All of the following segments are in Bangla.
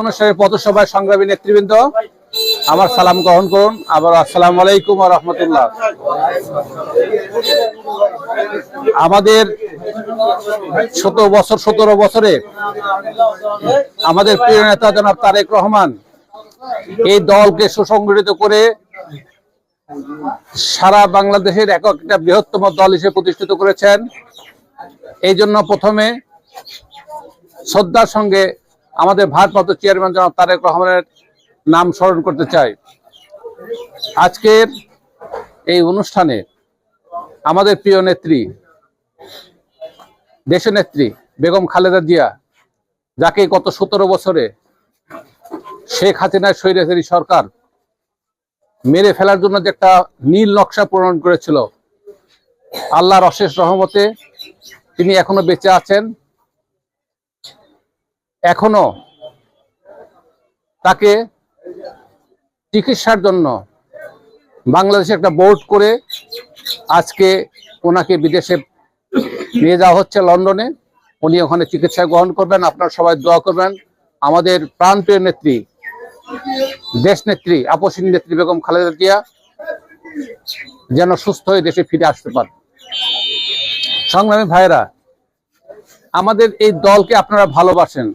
অনুষ্ঠানের পথসভায় সংগ্রামী নেতৃবৃন্দ, আমার সালাম গ্রহণ করুন। আবার আসসালাম আলাইকুম রহমতুল্লাহ। আমাদের শত বছর, সতেরো বছরে আমাদের প্রিয় নেতা জনাব তারেক রহমান এই দলকে সুসংগঠিত করে সারা বাংলাদেশের একটা বৃহত্তম দল হিসেবে প্রতিষ্ঠিত করেছেন। এই জন্য প্রথমে শ্রদ্ধার সঙ্গে আমাদের ভারপ্রাপ্ত চেয়ারম্যান জনাব তারেক রহমানের নাম স্মরণ করতে চাই। আজকের এই অনুষ্ঠানে আমাদের প্রিয় নেত্রী দেশনেত্রী বেগম খালেদা জিয়া, যাকে গত সতেরো বছরে শেখ হাসিনার স্বৈরাচারী সরকার মেরে ফেলার জন্য যে একটা নীল নকশা প্রণয়ন করেছিল, আল্লাহর অশেষ রহমতে তিনি এখনও বেঁচে আছেন। এখনও তাকে চিকিৎসার জন্য বাংলাদেশে একটা বোর্ড করে আজকে ওনাকে বিদেশে নিয়ে যাওয়া হচ্ছে লন্ডনে। উনি ওখানে চিকিৎসা গ্রহণ করবেন। আপনার সবাই দোয়া করবেন। আমাদের প্রাণপ্রিয় নেত্রী, দেশ নেত্রী, আপসীন নেত্রী বেগম খালেদা জিয়া যেন সুস্থ হয়ে দেশে ফিরে আসতে পারে। সংগ্রামী ভাইরা আমাদের এই দলকে আপনারা ভালোবাসেন।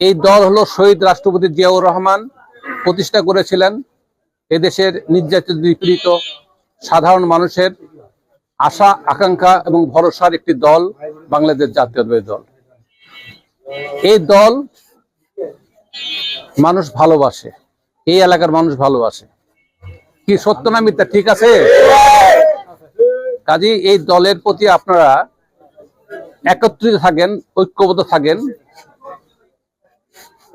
এই দল হলো শহীদ রাষ্ট্রপতি জিয়াউর রহমান। প্রতিষ্ঠা করেছিলেন এদেশের নির্যাতিত, নিপীড়িত, সাধারণ মানুষের আশা, আকাঙ্ক্ষা এবং ভরসার একটি দল, বাংলাদেশ জাতীয়তাবাদী দল। এই দল মানুষ ভালোবাসে, এই এলাকার মানুষ ভালোবাসে। কি সত্য না মিথ্যা, ঠিক আছে? কাজী এই দলের প্রতি আপনারা একত্রিত থাকেন, ঐক্যবদ্ধ থাকেন।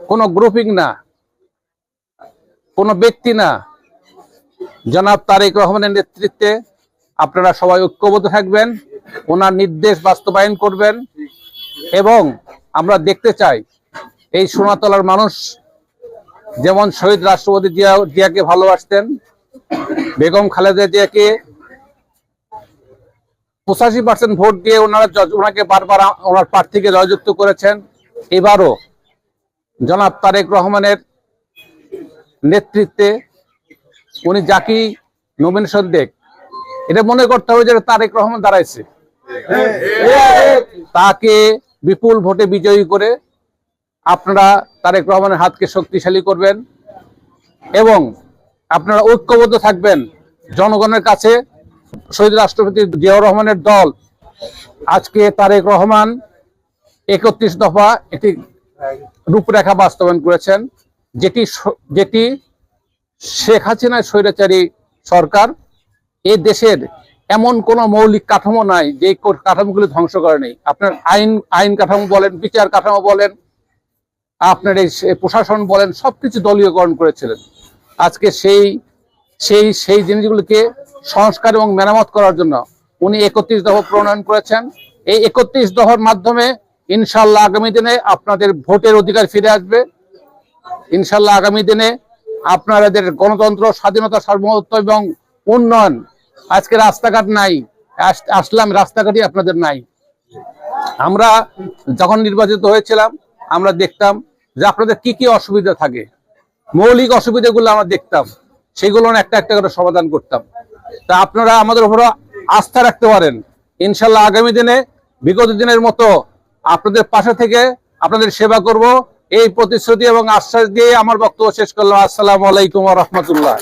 কোনো গ্রুপিং না, কোনো ব্যক্তি না। জনাব তারেক রহমানের নেতৃত্বে আপনারা সবাই ঐক্যবদ্ধ থাকবেন, ওনার নির্দেশ বাস্তবায়ন করবেন এবং আমরা দেখতে চাই এই সোনাতলার মানুষ যেমন শহীদ রাষ্ট্রপতি জিয়া, জিয়াকে ভালোবাসতেন, বেগম খালেদা জিয়াকে পঁচাশি পার্সেন্ট ভোট দিয়ে ওনারা ওনাকে বারবার ওনার প্রার্থীকে জয়যুক্ত করেছেন। এবারও জনাব তারেক রহমানের নেতৃত্বে উনি যাকেই নমিনেশন দেখ এটা মনে করতে হবে যে তারেক রহমান দাঁড়াইছে। তাকে বিপুল ভোটে বিজয়ী করে আপনারা তারেক রহমানের হাতকে শক্তিশালী করবেন এবং আপনারা ঐক্যবদ্ধ থাকবেন জনগণের কাছে। শহীদ রাষ্ট্রপতি জিয়াউর রহমানের দল আজকে তারেক রহমান একত্রিশ দফা একটি রূপরেখা বাস্তবায়ন করেছেন, যেটি যেটি শেখ হাসিনার স্বৈরাচারী সরকার, এ দেশের এমন কোন মৌলিক কাঠামো নাই যে কাঠামোগুলি ধ্বংস করে নেই। আপনার আইন আইন কাঠামো বলেন, বিচার কাঠামো বলেন, আপনার এই প্রশাসন বলেন, সবকিছু দলীয়করণ করেছিলেন। আজকে সেই সেই সেই জিনিসগুলিকে সংস্কার এবং মেরামত করার জন্য উনি একত্রিশ দফা প্রণয়ন করেছেন। এই একত্রিশ দফার মাধ্যমে ইনশাল্লাহ আগামী দিনে আপনাদের ভোটের অধিকার ফিরে আসবে। ইনশাল্লাহ আগামী দিনে আপনাদের গণতন্ত্র, স্বাধীনতা, সার্বভৌমত্ব এবং উন্নয়ন। আজকে রাস্তাঘাট নাই, আস- আসলাম, রাস্তাঘাটই আপনাদের নাই। আমরা যখন নির্বাচিত হয়েছিলাম, আমরা দেখতাম যে আপনাদের কি কি অসুবিধা থাকে। মৌলিক অসুবিধাগুলো আমরা দেখতাম, সেগুলো একটা একটা করে সমাধান করতাম। তা আপনারা আমাদের উপর আস্থা রাখতে পারেন। ইনশাল্লাহ আগামী দিনে, বিগত দিনের মতো আপনাদের পাশে থেকে আপনাদের সেবা করব। এই প্রতিশ্রুতি এবং আশ্বাস দিয়ে আমার বক্তব্য শেষ করলাম। আসসালাম আলাইকুম রহমতুল্লাহ।